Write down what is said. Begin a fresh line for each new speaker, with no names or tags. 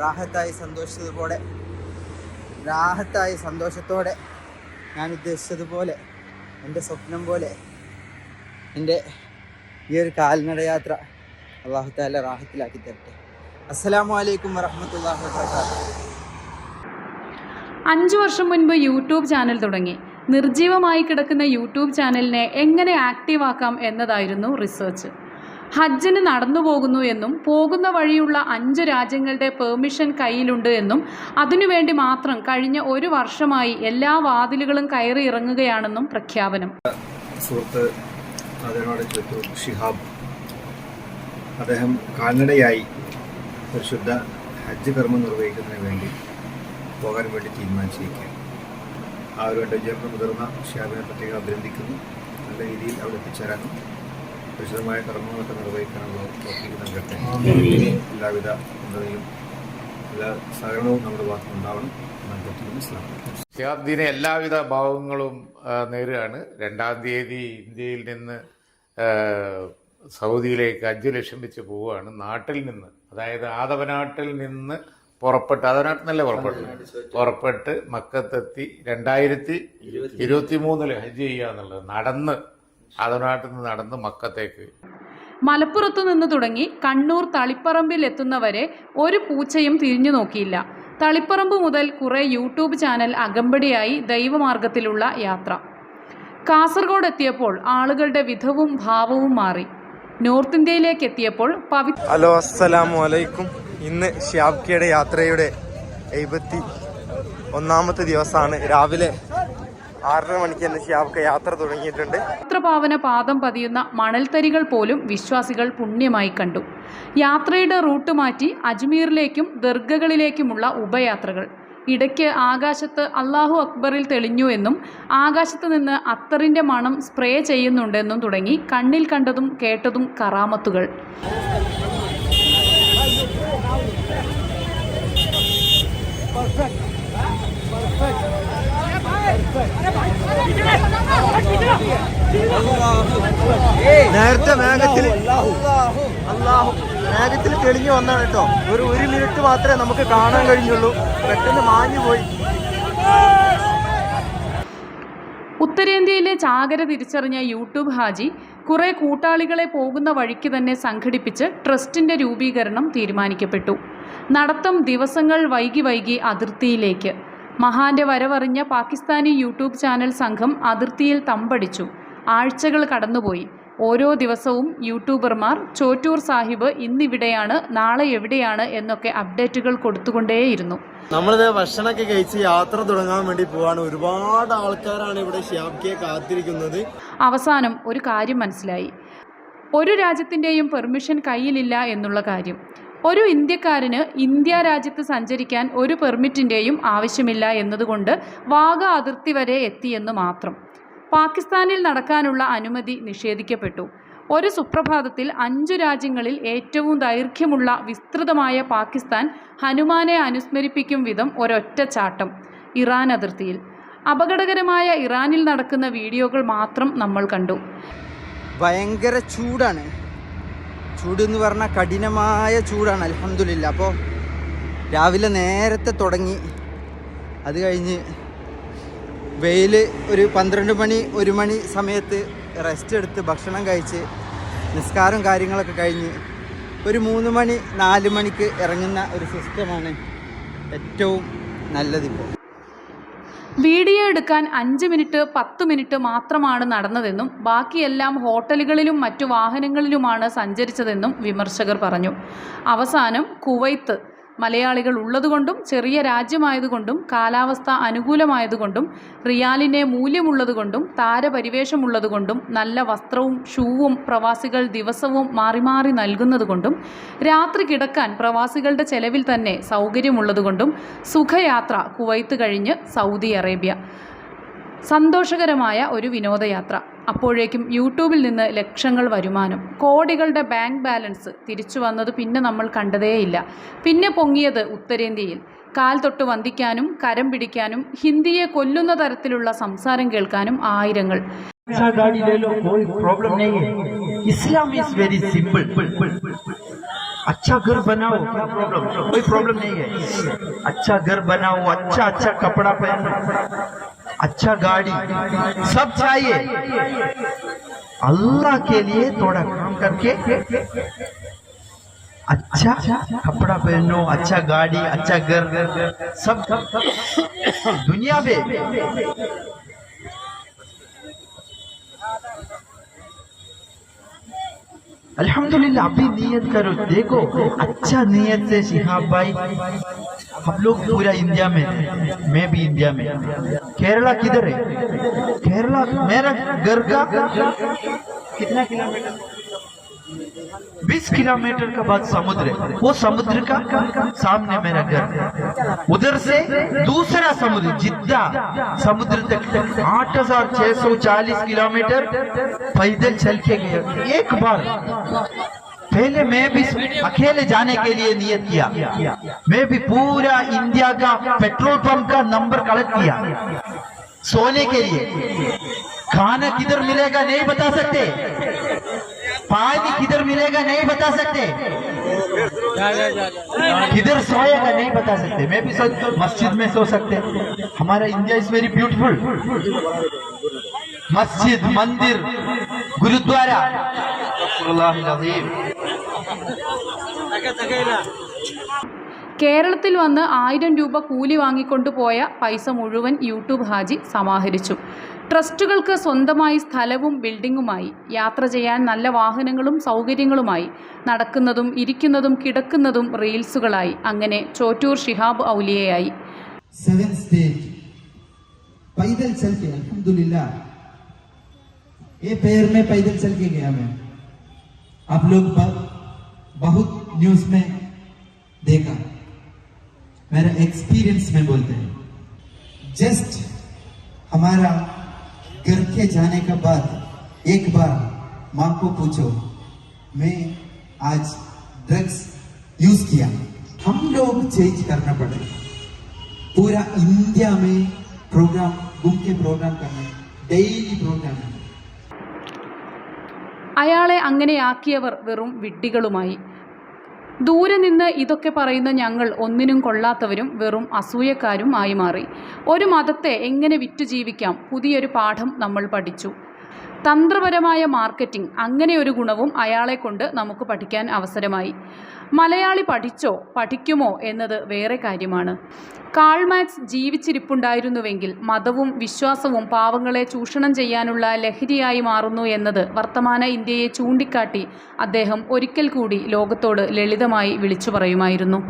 റാഹത്തായി സന്തോഷിച്ചതുപോലെ റാഹത്തായി സന്തോഷത്തോടെ ഞാൻ ഉദ്ദേശിച്ചതുപോലെ എന്റെ സ്വപ്നം പോലെ എന്റെ ഈ ഒരു കാൽനട യാത്ര അള്ളാഹു താല റാഹത്തിലാക്കി തരട്ടെ. അസ്സലാമു അലൈക്കും
അഞ്ചു വർഷം മുൻപ് യൂട്യൂബ് ചാനൽ തുടങ്ങി. നിർജീവമായി കിടക്കുന്ന യൂട്യൂബ് ചാനലിനെ എങ്ങനെ ആക്റ്റീവാക്കാം എന്നതായിരുന്നു റിസർച്ച്. ഹജ്ജിന് നടന്നു പോകുന്നു എന്നും പോകുന്ന വഴിയുള്ള അഞ്ച് രാജ്യങ്ങളുടെ പെർമിഷൻ കയ്യിലുണ്ട് എന്നും അതിനുവേണ്ടി മാത്രം കഴിഞ്ഞ ഒരു വർഷമായി എല്ലാ വാതിലുകളും കയറി ഇറങ്ങുകയാണെന്നും പ്രഖ്യാപനം.
ഷിഹാബ്. അദ്ദേഹം കാൽനടയായി പരിശുദ്ധ ഹജ്ജ് കർമ്മം നിർവഹിക്കുന്നതിന് വേണ്ടി പോകാൻ വേണ്ടി തീരുമാനിച്ചിരിക്കുകയാണ്. ആ ഒരു അഡ്വഞ്ചറിന് മുതിർന്ന ഷിഹാബിനെ പ്രത്യേകം അഭിനന്ദിക്കുന്നു. നല്ല രീതിയിൽ അവിടെ എത്തിച്ചേരാനും വിശദമായ കർമ്മങ്ങളൊക്കെ നിർവഹിക്കാനുള്ള തോഫീക്ക് നൽകട്ടെ. എല്ലാവിധ പിന്തുണയും എല്ലാ സഹകരണവും നമ്മുടെ ഭാഗത്ത് ഉണ്ടാവണം.
ശിഹാബ്ദീനെ എല്ലാവിധ ഭാവങ്ങളും നേരുകയാണ്. രണ്ടാം തീയതി ഇന്ത്യയിൽ നിന്ന് സൗദിയിലേക്ക് അഞ്ച് ലക്ഷം വെച്ച് പോവുകയാണ്. നാട്ടിൽ നിന്ന് അതായത് ആദവനാട്ടിൽ നിന്ന് പുറപ്പെട്ട് ആദവനാട്ടിൽ നിന്നല്ലേ പുറപ്പെട്ടു പുറപ്പെട്ട് മക്കത്തെത്തി രണ്ടായിരത്തി ഇരുപത്തി മൂന്നിൽ ഹജ്ജ് ചെയ്യുക എന്നുള്ളത് നടന്ന് ആദവനാട്ടിൽ നിന്ന് നടന്ന് മക്കത്തേക്ക്.
മലപ്പുറത്തു നിന്ന് തുടങ്ങി കണ്ണൂർ തളിപ്പറമ്പിൽ എത്തുന്നവരെ ഒരു പൂച്ചയും തിരിഞ്ഞു നോക്കിയില്ല. തളിപ്പറമ്പ് മുതൽ കുറെ യൂട്യൂബ് ചാനൽ അകമ്പടിയായി ദൈവമാർഗത്തിലുള്ള യാത്ര. കാസർഗോഡ് എത്തിയപ്പോൾ ആളുകളുടെ വിധവും ഭാവവും മാറി. നോർത്ത് ഇന്ത്യയിലേക്ക് എത്തിയപ്പോൾ പവി
ഹലോ അസ്സലാമു അലൈക്കും. ഇന്ന് ഷ്യാബ്കിയുടെ യാത്രയുടെ എഴുപത്തി ഒന്നാമത്തെ ദിവസമാണ് രാവിലെ. ആറര മണിക്ക് ഷിയാബ്ക യാത്ര തുടങ്ങിയിട്ടുണ്ട്.
പവിത്രപാവന പാദം പതിയുന്ന മണൽത്തരികൾ പോലും വിശ്വാസികൾ പുണ്യമായി കണ്ടു. യാത്രയുടെ റൂട്ട് മാറ്റി അജ്മീറിലേക്കും ദർഗകളിലേക്കുമുള്ള ഉപയാത്രകൾ ഇടയ്ക്ക് ആകാശത്ത് അള്ളാഹു അക്ബറിൽ തെളിഞ്ഞു എന്നും ആകാശത്ത് നിന്ന് അത്തറിന്റെ മണം സ്പ്രേ ചെയ്യുന്നുണ്ടെന്നും തുടങ്ങി കണ്ണിൽ കണ്ടതും കേട്ടതും കറാമത്തുകൾ.
നേരത്തെ മേഘത്തിൽ മേഘത്തിൽ തെളിഞ്ഞു വന്നാണ് കേട്ടോ. ഒരു ഒരു മിനിറ്റ് മാത്രമേ നമുക്ക് കാണാൻ കഴിഞ്ഞുള്ളൂ. പെട്ടെന്ന് മാഞ്ഞു പോയി.
ഉത്തരേന്ത്യയിലെ ചാകര തിരിച്ചറിഞ്ഞ യൂട്യൂബ് ഹാജി കുറെ കൂട്ടാളികളെ പോകുന്ന വഴിക്ക് തന്നെ സംഘടിപ്പിച്ച് ട്രസ്റ്റിന്റെ രൂപീകരണം തീരുമാനിക്കപ്പെട്ടു. നടത്തം ദിവസങ്ങൾ വൈകി വൈകി അതിർത്തിയിലേക്ക്. മഹാന്റെ വരവറിഞ്ഞ പാകിസ്ഥാനി യൂട്യൂബ് ചാനൽ സംഘം അതിർത്തിയിൽ തമ്പടിച്ചു. ആഴ്ചകൾ കടന്നുപോയി. ഓരോ ദിവസവും യൂട്യൂബർമാർ ചോറ്റൂർ സാഹിബ് ഇന്നിവിടെയാണ് നാളെ എവിടെയാണ് എന്നൊക്കെ അപ്ഡേറ്റുകൾ കൊടുത്തുകൊണ്ടേയിരുന്നു.
നമ്മളിത് ഭക്ഷണമൊക്കെ കഴിച്ച് യാത്ര തുടങ്ങാൻ വേണ്ടി പോവാണ്. ഒരുപാട് ആൾക്കാരാണ് ഇവിടെ ഷിയാബ്കയെ കാത്തിരിക്കുന്നത്.
അവസാനം ഒരു കാര്യം മനസ്സിലായി. ഒരു രാജ്യത്തിന്റെയും പെർമിഷൻ കയ്യിലില്ല എന്നുള്ള കാര്യം. ഒരു ഇന്ത്യക്കാരന് ഇന്ത്യ രാജ്യത്ത് സഞ്ചരിക്കാൻ ഒരു പെർമിറ്റിന്റെയും ആവശ്യമില്ല എന്നതുകൊണ്ട് വാഗ അതിർത്തി വരെ എത്തിയെന്ന് മാത്രം. പാകിസ്ഥാനിൽ നടക്കാനുള്ള അനുമതി നിഷേധിക്കപ്പെട്ടു. ഒരു സുപ്രഭാതത്തിൽ അഞ്ചു രാജ്യങ്ങളിൽ ഏറ്റവും ദൈർഘ്യമുള്ള വിസ്തൃതമായ പാകിസ്ഥാൻ ഹനുമാനെ അനുസ്മരിപ്പിക്കും വിധം ഒരൊറ്റ ചാട്ടം ഇറാൻ അതിർത്തിയിൽ. അപകടകരമായ ഇറാനിൽ നടക്കുന്ന വീഡിയോകൾ മാത്രം നമ്മൾ കണ്ടു.
ഭയങ്കര ചൂടാണ്. ചൂട് എന്ന് പറഞ്ഞാൽ കഠിനമായ ചൂടാണ് അലഹമില്ല അപ്പോൾ രാവിലെ നേരത്തെ തുടങ്ങി. അത് കഴിഞ്ഞ് വെയിൽ ഒരു പന്ത്രണ്ട് മണി ഒരു മണി സമയത്ത് റെസ്റ്റ് എടുത്ത് ഭക്ഷണം കഴിച്ച് നിസ്കാരം കാര്യങ്ങളൊക്കെ കഴിഞ്ഞ് ഒരു മൂന്ന് മണി നാല് മണിക്ക് ഇറങ്ങുന്ന ഒരു സിസ്റ്റമാണ് ഏറ്റവും നല്ലതിപ്പോൾ
വീഡിയോ എടുക്കാൻ അഞ്ച് മിനിറ്റ് പത്ത് മിനിറ്റ് മാത്രമാണ് നടന്നതെന്നും ബാക്കിയെല്ലാം ഹോട്ടലുകളിലും മറ്റു വാഹനങ്ങളിലുമാണ് സഞ്ചരിച്ചതെന്നും വിമർശകർ പറഞ്ഞു. അവസാനം കുവൈത്ത് മലയാളികൾ ഉള്ളതുകൊണ്ടും ചെറിയ രാജ്യമായതുകൊണ്ടും കാലാവസ്ഥ അനുകൂലമായതുകൊണ്ടും റിയാലിനെ മൂല്യമുള്ളതുകൊണ്ടും താരപരിവേഷമുള്ളതുകൊണ്ടും നല്ല വസ്ത്രവും ഷൂവും പ്രവാസികൾ ദിവസവും മാറി മാറി നൽകുന്നതുകൊണ്ടും രാത്രി കിടക്കാൻ പ്രവാസികളുടെ ചെലവിൽ തന്നെ സൗകര്യമുള്ളതുകൊണ്ടും സുഖയാത്ര കുവൈത്ത് കഴിഞ്ഞ് സൗദി അറേബ്യ. സന്തോഷകരമായ ഒരു വിനോദയാത്ര. അപ്പോഴേക്കും യൂട്യൂബിൽ നിന്ന് ലക്ഷങ്ങൾ വരുമാനം കോടികളുടെ ബാങ്ക് ബാലൻസ് തിരിച്ചു വന്നത് പിന്നെ നമ്മൾ കണ്ടതേയില്ല പിന്നെ പൊങ്ങിയത് ഉത്തരേന്ത്യയിൽ കാൽ തൊട്ട് വന്ദിക്കാനും കരം പിടിക്കാനും ഹിന്ദിയെ കൊല്ലുന്ന തരത്തിലുള്ള സംസാരം കേൾക്കാനും ആയിരങ്ങൾ
अच्छा गाड़ी ले लो कोई प्रॉब्लम नहीं है इस्लाम इज वेरी सिंपल अच्छा घर बनाओ क्या प्रॉब्लम कोई प्रॉब्लम नहीं है अच्छा घर बनाओ अच्छा अच्छा कपड़ा पहनो اچھا گاڑی سب چاہیے۔ اللہ کے لیے تھوڑا کام کر کے اچھا کپڑا پہنو اچھا گاڑی اچھا گھر، سب دنیا میں۔ الحمدللہ ابھی نیت کرو۔ دیکھو اچھا نیت سے شہاب بھائی، ہم لوگ پورا انڈیا میں میں بھی انڈیا میں کیرلا کدھر ہے؟ کیرلا، میرا گھر کا کتنا کلو میٹر؟ بیس کلومیٹر کا بعد سمندر ہے۔ وہ سمندر کا سامنے میرا گھر۔ ادھر سے دوسرا سمندر، جدہ۔ سمندر تک آٹھ ہزار چھ سو چالیس کلومیٹر پیدل چل کے گئے۔ ایک بار۔ پہلے میں بھی اکیلے جانے کے لیے نیت کیا۔ میں بھی پورا انڈیا کا پیٹرول پمپ کا نمبر کلک کیا۔ سونے کے لیے۔ کھانا کدھر ملے گا نہیں بتا سکتے۔ پانی کدھر ملے گا نہیں بتا سکتے۔ کدھر سوئے گا نہیں بتا سکتے۔ میں بھی سوچ مسجد میں سو سکتے۔ ہمارا انڈیا از ویری بیوٹیفل۔ مسجد، مندر، گرودوارا۔ اللہ العظیم۔
കേരളത്തിൽ വന്ന് ആയിരം രൂപ കൂലി വാങ്ങിക്കൊണ്ടു പോയ പൈസ മുഴുവൻ യൂട്യൂബ് ഹാജി സമാഹരിച്ചു ട്രസ്റ്റുകൾക്ക് സ്വന്തമായി സ്ഥലവും ബിൽഡിങ്ങുമായി യാത്ര ചെയ്യാൻ നല്ല വാഹനങ്ങളും സൗകര്യങ്ങളുമായി നടക്കുന്നതും ഇരിക്കുന്നതും കിടക്കുന്നതും റീൽസുകളായി അങ്ങനെ ചോറ്റൂർ ഷിഹാബ് ഔലിയയായി
सेवन स्टेट पैदल चल के अल्हम्दुलिल्लाह ये पैर में पैदल चल के गया मैं आप लोग ब- बहुत न्यूज में देखा मेरा एक्सपीरियंस में बोलते हैं जस्ट हमारा घर के जाने के बाद एक बार माँ को पूछो मैं आज ड्रग्स यूज किया हम लोग चेंज करना पड़ेगा पूरा इंडिया में प्रोग्राम घूम के प्रोग्राम करना डेली प्रोग्राम है
അയാളെ അങ്ങനെയാക്കിയവർ വെറും വിഡ്ഢികളുമായി ദൂരെ നിന്ന് ഇതൊക്കെ പറയുന്ന ഞങ്ങൾ ഒന്നിനും കൊള്ളാത്തവരും വെറും അസൂയക്കാരും ആയി മാറി. ഒരു മതത്തെ എങ്ങനെ വിറ്റു ജീവിക്കാം? പുതിയൊരു പാഠം നമ്മൾ പഠിച്ചു. തന്ത്രപരമായ മാർക്കറ്റിംഗ് അങ്ങനെ ഒരു ഗുണവും അയാളെ കൊണ്ട് നമുക്ക് പഠിക്കാൻ അവസരമായി. മലയാളി പഠിച്ചോ പഠിക്കുമോ എന്നത് വേറെ കാര്യമാണ്. കാൾമാക്സ് ജീവിച്ചിരിപ്പുണ്ടായിരുന്നുവെങ്കിൽ മതവും വിശ്വാസവും പാവങ്ങളെ ചൂഷണം ചെയ്യാനുള്ള ലഹരിയായി മാറുന്നു എന്നത് വർത്തമാന ഇന്ത്യയെ ചൂണ്ടിക്കാട്ടി അദ്ദേഹം ഒരിക്കൽ കൂടി ലോകത്തോട് ലളിതമായി വിളിച്ചു പറയുമായിരുന്നു.